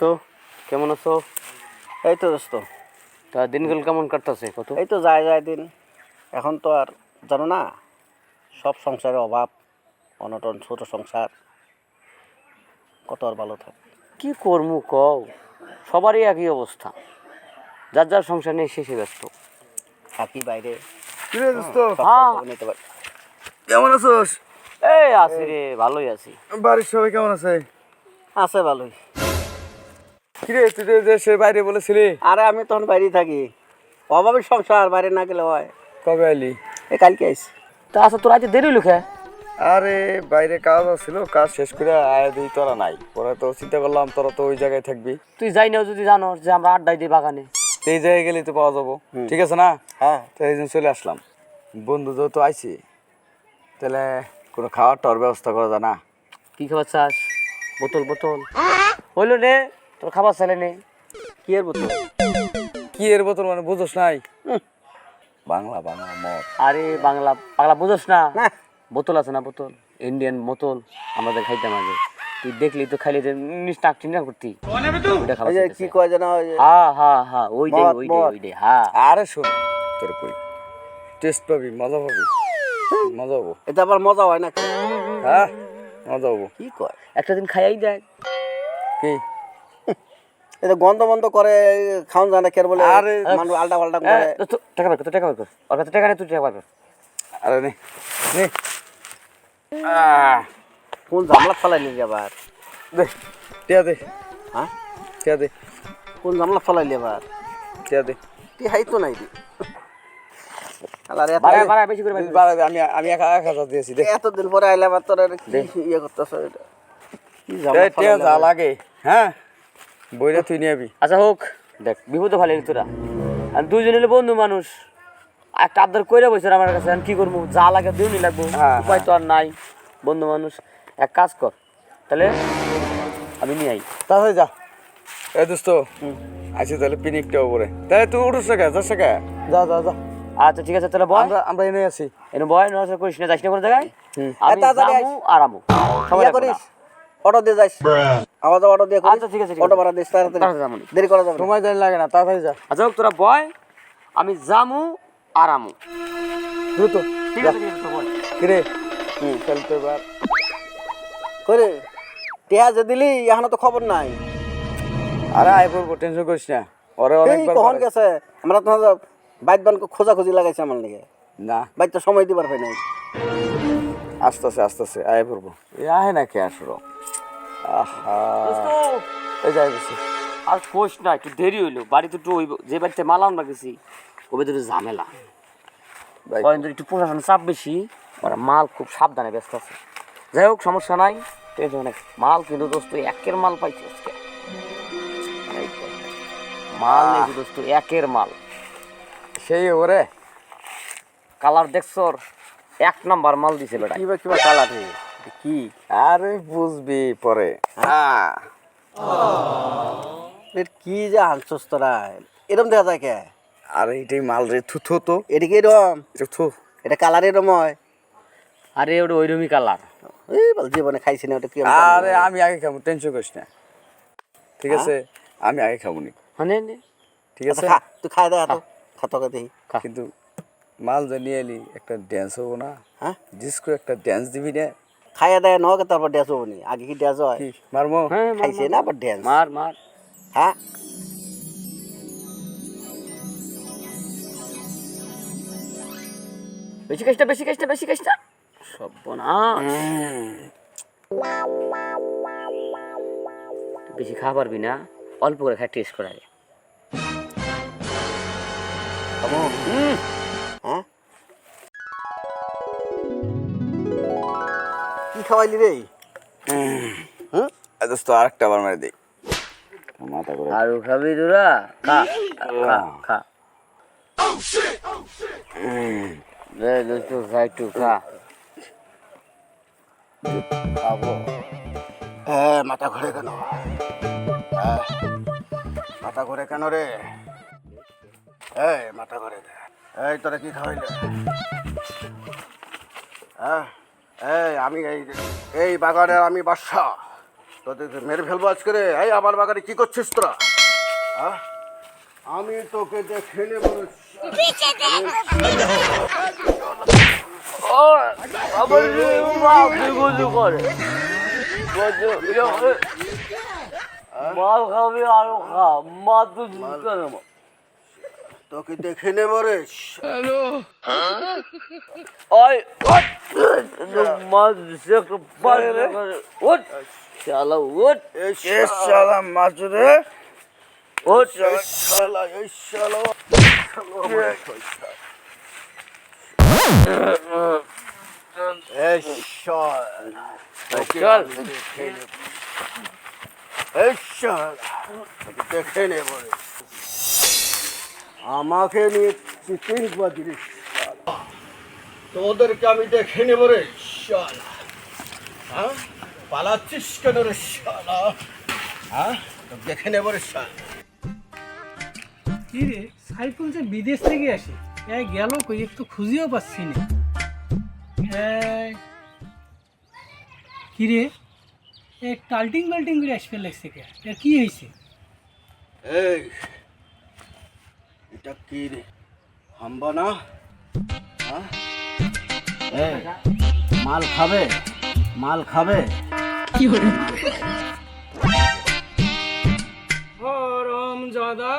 দোস্ত কেমন আছো? এই তো দোস্ত। তা দিনকাল কেমন কাটতেছে? কত? এই তো যায় যায় দিন। এখন তো আর জানো না সব সংসারের অভাব অনটন ছোট সংসার কত আর ভালো থাকে। কি করমু কও? সবারই একই অবস্থা। যার যার সংসার নিয়ে শেষে ব্যস্ত। থাকি বাইরে। হ্যাঁ। কেমন আছোস? এই আছি রে ভালোই আছি। বাড়ির সবাই কেমন আছে? আছে ভালোই। কিরে তুই যে দেশে বাইরে বলেছিলি? আরে আমি তখন বাইরেই থাকি। অভাবের সংসার বাইরে না গেলে হয়। কবে আইলি? এই কালকে আইসি তা আচ্ছা তোর আজকে দেরি লুখে আরে বাইরে কাজ ছিল কাজ শেষ করে আয় দিই তোরা নাই। পরে তো চিন্তা করলাম তোরা তো ওই জায়গায় থাকবি। তুই যাই না যদি জানো যে আমরা আড্ডাই দিই বাগানে। এই জায়গায় গেলে তো পাওয়া যাব। ঠিক আছে না? হ্যাঁ তো এই জন্য চলে আসলাম। বন্ধু যেহেতু আইছি তাহলে কোনো খাওয়ার টাওয়ার ব্যবস্থা করা যায় না। কি খাবার চাস? বোতল বোতল। হইল রে তোর খাবার চাইলে নে কি এর বোতল? কি এর বোতল মানে বুঝোস নাই? বাংলা বাংলা মদ। আরে বাংলা বাংলা বুঝোস না। বোতল আছে না বোতল? ইন্ডিয়ান বোতল আমাদের খাইতাম আগে। তুই দেখলি তো খাইলে যে টাক টিনা করতি। ওই কি কয় যেন ওই যে হ্যাঁ হ্যাঁ হ্যাঁ ওইটাই মদ, ওইটাই মদ। ওইটাই হ্যাঁ আরে শোন তোর কই? টেস্ট পাবি মজা পাবি। মজা হব এটা আবার মজা হয় না হ্যাঁ মজা হব কি কয়? একটা দিন খাইয়াই দেখ। কি? এটা গন্ধ বন্ধ করে খাওয়ান যায় না কেন বলে আরে, মানুষ আলটা পাল্টা করে। টাকা বার কর তুই টাকা বার কর। ওর কাছে টাকা নেই তুই টাকা বার কর। আরে নে নে। কোন জামলা ফেলাইলি রে আবার? দে টিয়া দে। হ্যাঁ? টিয়া দে। কোন জামলা ফেলাইলি আবার? টিয়া দে। তুই হাই তো নাই দি। করে কর। আমি আমি এক এক হাজার দিয়েছি দে। এতদিন পরে আইলে আবার তোর কি ইয়ে করতেছ এটা? কি জামলা যা লাগে। হ্যাঁ? বইটা তুই নিয়ে আবি। আচ্ছা হোক। দেখ বিপদে ভালো তোরা। আর দুইজন হলে বন্ধু মানুষ। একটা আবদার কইরা বসে আমার কাছে আমি কি করব? যা লাগে দিউনি লাগবো। হ্যাঁ, উপায় তো আর নাই। বন্ধু মানুষ এক কাজ কর। তাহলে আমি নিয়ে আই। তাহলে যা। এ দোস্ত আছি তাহলে পিনিকটা উপরে। তাহলে তুই উঠোস টাকা যাস টাকা যা যা যা। আচ্ছা ঠিক আছে তাহলে বয়। আমরা আমরা এনে আছি। এনে বয় নড়াচড়া করিস না যাইস না কোনো জায়গায়। আমি আর আমু। ইয়ে করিস না। অটো দিয়ে যাইস। আওয়াজ অটো দিয়ে আচ্ছা, ঠিক আছে, অটো। ভাড়া দিস তাড়াতাড়ি। দেরি করা যাবে সময় দেরি লাগে না তাড়াতাড়ি যা। আচ্ছা হোক তোরা বয় আমি জামু আর আমু। দ্রুত। ঠিক আছে ঠিক আছে তো বয়। কিরে? হুম খেলতে এবার করে টিয়া যে দিলি এখনও তো খবর নাই। আরে আয় পড়ব টেনশন করিস না। ওরে অনেকবার কখন গেছে? আমরা তো বাইত বান খোঁজা খুঁজি লাগাইছে আমার লিগে। না। বাইত তো সময় দিবার পাই নাই। আস্তে আস্তে আস্তে আস্তে। আয় পড়ব এ আহে না কে আসলো? এই যাই বসে আর কোষ না একটু দেরি হইল। বাড়িতে একটু ওই যে বাড়িতে মাল আনবা গেছি ওবে ঝামেলা। একটু প্রশাসন চাপ বেশি ওরা মাল খুব সাবধানে ব্যস্ত আছে। যাই হোক সমস্যা নাই। টেনশন নেই মাল কিন্তু দোস্ত একের মাল পাইছি আজকে। মাল নেই দোস্ত একের মাল। সেই ওরে কালার দেখছ এক নাম্বার মাল দিছে বেটা। কিবা কিবা কালার কি? আরে বুঝবি পরে। হ্যাঁ এর কি যে আনছস তোরা? এরম দেখা যায় কে? আরে এটাই মাল রে থু থু তো। এটা কি এরম? এটা থু। এটা কালার এরম হয়? আরে ওটা ওইরকমই কালার। এই বল জীবনে খাইছি না ওটা কি আরে আমি আগে খাব টেনশন করিস না। ঠিক আছে? আমি আগে খাব নি মানে নে। ঠিক আচ্ছা, আছে খা তুই খাই দে তো খা। তোকে দেখি। খা। কিন্তু মাল জানিয়ে এলি একটা ড্যান্স হব না? হ্যাঁ? জিস করে একটা ড্যান্স দিবি না। খাইয়া দেয় নকে তারপর ড্যান্স হব নি? আগে কি ড্যান্স হয়? মারমো মার, খাইছে না আবার ড্যান্স মার মার হ্যাঁ বেশি কাজটা বেশি কাজটা বেশি কাজটা সর্বনাশ বেশি খাওয়া পারবি না অল্প করে খাই টেস্ট করা যায় কি খাওয়াইলি রে হুম? দোস্ত আরেকটা বার মারি দিই মাথা করে আরও খাবি তোরা? খা খা খা। দে দোস্ত খা একটু খা। খাব। হ্যাঁ মাথা ঘুরে কেন? মাথা ঘুরে কেন রে? এই মাথা ঘুরে দে। এই তোরা কি খাওয়াইলে? হ্যাঁ এই, আমি এই এই বাগানের আমি বাদশা। তোদেরকে মেরে ফেলব আজকে রে। এই, আমার বাগানে কি করছিস তোরা? হ্যাঁ? আমি তোকে দেখে নেব। মাল খাবি আরও খা মা তো তোকে দেখে নেব রে ওই মাছ দিছে পারে ওট শালা ওট এ শালা মাজুরে ওট এই শালা এই শালা। এই শালা। এই শালা তোকে দেখে নেব রে। আমাকে নিয়ে চিটিং বাজিস তোদেরকে আমি দেখে নেব রে শালা। হ্যাঁ? পালাচ্ছিস কেন রে শালা? হ্যাঁ? দেখে নেব রে শালা। কিরে সাইফুল যে বিদেশ থেকে আসে এ গেল কই? একটু খুঁজেও পাচ্ছি না। এই, কিরে এ টাল্টিং বাল্টিং করে আসবে লাগছে কে? এর কি হয়েছে এই এটা কি রে? হাম্বা না? হ্যাঁ? মাল খাবে? মাল খাবে? গরম জাদা